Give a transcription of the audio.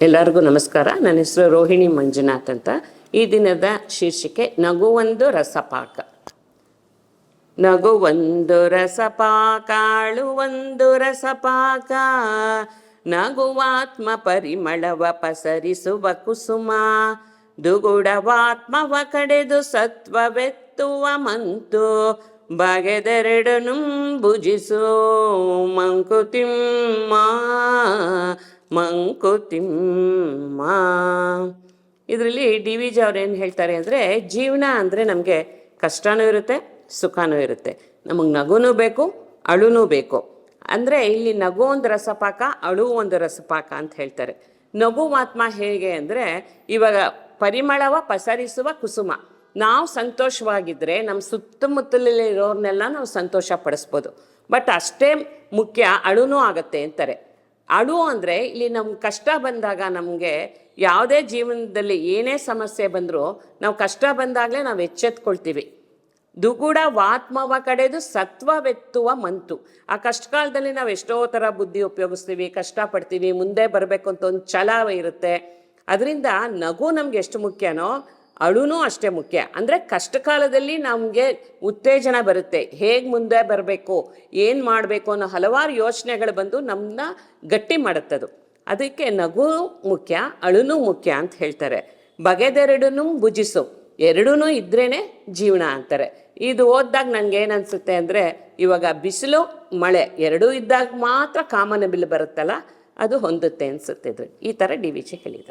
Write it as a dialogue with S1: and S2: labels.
S1: ಎಲ್ಲರಿಗೂ ನಮಸ್ಕಾರ. ನನ್ನ ಹೆಸರು ರೋಹಿಣಿ ಮಂಜುನಾಥ್ ಅಂತ. ಈ ದಿನದ ಶೀರ್ಷಿಕೆ, ನಗುವೊಂದು ರಸಪಾಕ. ನಗುವೊಂದು ರಸಪಾಕ ಒಂದು ರಸಪಾಕ. ನಗುವಾತ್ಮ ಪರಿಮಳವ ಪಸರಿಸುವ ಕುಸುಮ. ದುಗುಡವಾತ್ಮವ ಕಡೆದು ಸತ್ವವೆತ್ತುವ ಮಂತು. ಬಗೆದೆರಡನು ಭುಜಿಸೋ ಮಂಕುತಿಮ್ಮ. ಮಂಕುತಿಮ್ಮ. ಇದರಲ್ಲಿ ಡಿ ವಿ ಜಿ ಅವ್ರು ಏನು ಹೇಳ್ತಾರೆ ಅಂದರೆ, ಜೀವನ ಅಂದರೆ ನಮಗೆ ಕಷ್ಟನೂ ಇರುತ್ತೆ, ಸುಖನೂ ಇರುತ್ತೆ. ನಮಗೆ ನಗುನೂ ಬೇಕು, ಅಳುನೂ ಬೇಕು. ಅಂದರೆ ಇಲ್ಲಿ ನಗು ಒಂದು ರಸಪಾಕ, ಅಳು ಒಂದು ರಸಪಾಕ ಅಂತ ಹೇಳ್ತಾರೆ. ನಗು ಮಾತ್ಮ ಹೇಗೆ ಅಂದರೆ, ಇವಾಗ ಪರಿಮಳವ ಪಸರಿಸುವ ಕುಸುಮ. ನಾವು ಸಂತೋಷವಾಗಿದ್ದರೆ ನಮ್ಮ ಸುತ್ತಮುತ್ತಲಿರೋರ್ನೆಲ್ಲ ನಾವು ಸಂತೋಷ ಪಡಿಸ್ಬೋದು. ಬಟ್ ಅಷ್ಟೇ ಮುಖ್ಯ ಅಳುನೂ ಆಗುತ್ತೆ ಅಂತಾರೆ. ಅಳು ಅಂದರೆ ಇಲ್ಲಿ ನಮ್ಮ ಕಷ್ಟ ಬಂದಾಗ ನಮಗೆ ಯಾವುದೇ ಜೀವನದಲ್ಲಿ ಏನೇ ಸಮಸ್ಯೆ ಬಂದರೂ ನಾವು ಕಷ್ಟ ಬಂದಾಗಲೇ ನಾವು ಎಚ್ಚೆತ್ಕೊಳ್ತೀವಿ. ದುಗುಡ ವಾತ್ಮವ ಕಡೆದು ಸತ್ವವೆತ್ತುವ ಮಂತು. ಆ ಕಷ್ಟಕಾಲದಲ್ಲಿ ನಾವು ಎಷ್ಟೋ ಥರ ಬುದ್ಧಿ ಉಪಯೋಗಿಸ್ತೀವಿ ಕಷ್ಟಪಡ್ತೀವಿ ಮುಂದೆ ಬರಬೇಕು ಅಂತ ಒಂದು ಛಲ ಇರುತ್ತೆ. ಅದರಿಂದ ನಗು ನಮ್ಗೆ ಎಷ್ಟು ಮುಖ್ಯನೋ ಅಳುನೂ ಅಷ್ಟೇ ಮುಖ್ಯ. ಅಂದರೆ ಕಷ್ಟ ಕಾಲದಲ್ಲಿ ನಮಗೆ ಉತ್ತೇಜನ ಬರುತ್ತೆ. ಹೇಗೆ ಮುಂದೆ ಬರಬೇಕು, ಏನು ಮಾಡಬೇಕು ಅನ್ನೋ ಹಲವಾರು ಯೋಚನೆಗಳು ಬಂದು ನಮ್ಮನ್ನ ಗಟ್ಟಿ ಮಾಡುತ್ತದು. ಅದಕ್ಕೆ ನಗು ಮುಖ್ಯ, ಅಳುನೂ ಮುಖ್ಯ ಅಂತ ಹೇಳ್ತಾರೆ. ಬಗೆದೆರಡನ್ನೂ ಭುಜಿಸು. ಎರಡೂ ಇದ್ರೇ ಜೀವನ ಅಂತಾರೆ. ಇದು ಓದಿದಾಗ ನನಗೆ ಏನನ್ಸುತ್ತೆ ಅಂದರೆ, ಇವಾಗ ಬಿಸಿಲು, ಮಳೆ ಎರಡೂ ಇದ್ದಾಗ ಮಾತ್ರ ಕಾಮನ ಬಿಲ್ ಬರುತ್ತಲ್ಲ, ಅದು ಹೊಂದುತ್ತೆ ಅನಿಸುತ್ತೆ ಈ ಥರ ಡಿ ವಿ ಜಿ